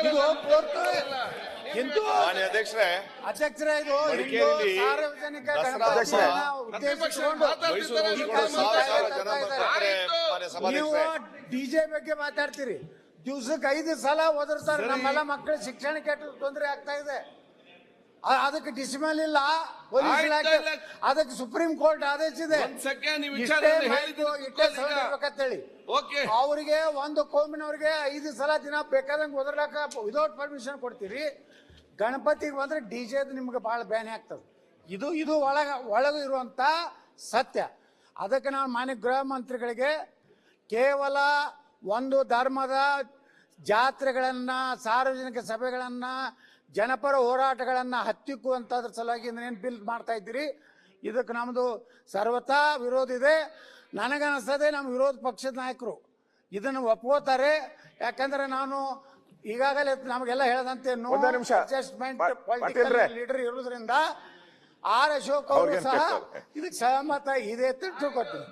ಇದು fourth ಹಿಂದೂ ಮಾನ್ಯ ಅಧ್ಯಕ್ಷರೇ ಅಧ್ಯಕ್ಷರೇ ಇದು ಹಿಂದೂ ಸಾರ್ವಜನಿಕ ದಸರಾ ಗಣಪತಿಯನ್ನ ಅಧ್ಯಕ್ಷರೇ. ಉದ್ದೇಶಿಸಿಕೊಂಡು ಮೈಸೂರು ಕೂಡ ಸಾವಿರ ಸಾವಿರ ಜನ ಬರ್ತಾರೆ ಮಾನ್ಯ ನೀವು ಸಭಾಧ್ಯಕ್ಷರೇ ಡಿಜೆ ಬಗ್ಗೆ ಮಾತಾಡ್ತೀರಿ. ದಿವ್ಸಕ್ಕೆ ಐದು ಸಲ ಓದಿರ್ತಾರೆ ನಮ್ಮೆಲ್ಲ ಮಕ್ಕಳ ಶಿಕ್ಷಣ ಕೆಟ್ಟ ತೊಂದರೆ ಆಗ್ತಾ ಇದೆ. ಅದಕ್ಕೆ ಡಿಸಿಮಲ್ ಇಲ್ಲ ಪೊಲೀಸ್ ಆಯ್ತು, ಇಲಾಖೆ ಇಲ್ಲ. ಅದಕ್ಕೆ ಸುಪ್ರೀಂ ಕೋರ್ಟ್ ಆದೇಶ ಇದೆ. ಒಂದ್ ಸೆಕೆಂಡ್ ನೀವು ಇಷ್ಟೇ ವಿಚಾರವನ್ನು ಮಾಹಿತಿ, ಹೇಳಿದ್ದು ಇಷ್ಟೇ ಕೂತ್ಕೊಳ್ಳಿ ಈಗ. ಸರಿಬೇಕಂತೇಳಿ ಓಕೆ. ಅವರಿಗೆ ಒಂದು ಕೋಮಿನವ್ರಿಗೆ ಐದು ಸಲ ದಿನ ಬೇಕಾದಂಗೆ ಒದರ್ಲಾಕ ವಿದೌಟ್ ಪರ್ಮಿಷನ್ ಕೊಡ್ತೀರಿ. ಗಣಪತಿಗೆ ಬಂದ್ರೆ ಡಿ ಜೆ ನಿಮ್ಗೆ ಭಾಳ ಬ್ಯಾನೆ ಆಗ್ತದೆ. ಇದು ಇದು ಒಳಗ ಒಳಗೆ ಇರುವಂತ ಸತ್ಯ. ಅದಕ್ಕೆ ನಾವು ಮಾನ್ಯ ಗೃಹ ಮಂತ್ರಿಗಳಿಗೆ ಕೇವಲ ಒಂದು ಧರ್ಮದ ಜಾತ್ರೆಗಳನ್ನ ಸಾರ್ವಜನಿಕ ಸಭೆಗಳನ್ನ ಜನಪರ ಹೋರಾಟಗಳನ್ನ ಹತ್ತಿಕ್ಕುವಂಥದ್ರ ಸಲುವಾಗಿ ಏನು ಬಿಲ್ ಮಾಡ್ತಾ ಇದ್ದೀರಿ? ಇದಕ್ಕೆ ನಮ್ಮದು ಸರ್ವತಾ ವಿರೋಧ ಇದೆ. ನನಗನ್ನಿಸ್ತದೆ ನಮ್ಮ ವಿರೋಧ ಪಕ್ಷದ ನಾಯಕರು ಇದನ್ನು ಒಪ್ಕೋತಾರೆ. ಯಾಕಂದ್ರೆ ನಾನು ಈಗಾಗಲೇ ನಮಗೆಲ್ಲ ಹೇಳದಂತೆ ನೋ ನಿಮಿಷ. Adjustment political. ಲೀಡರ್ ಇರೋದ್ರಿಂದ ಆರ್ ಅಶೋಕ್ ಅವರು ಸಹ ಇದಕ್ಕೆ ಸಹಮತ ಇದೆ ಅಂತ ತಿಳ್ಕೊತೀನಿ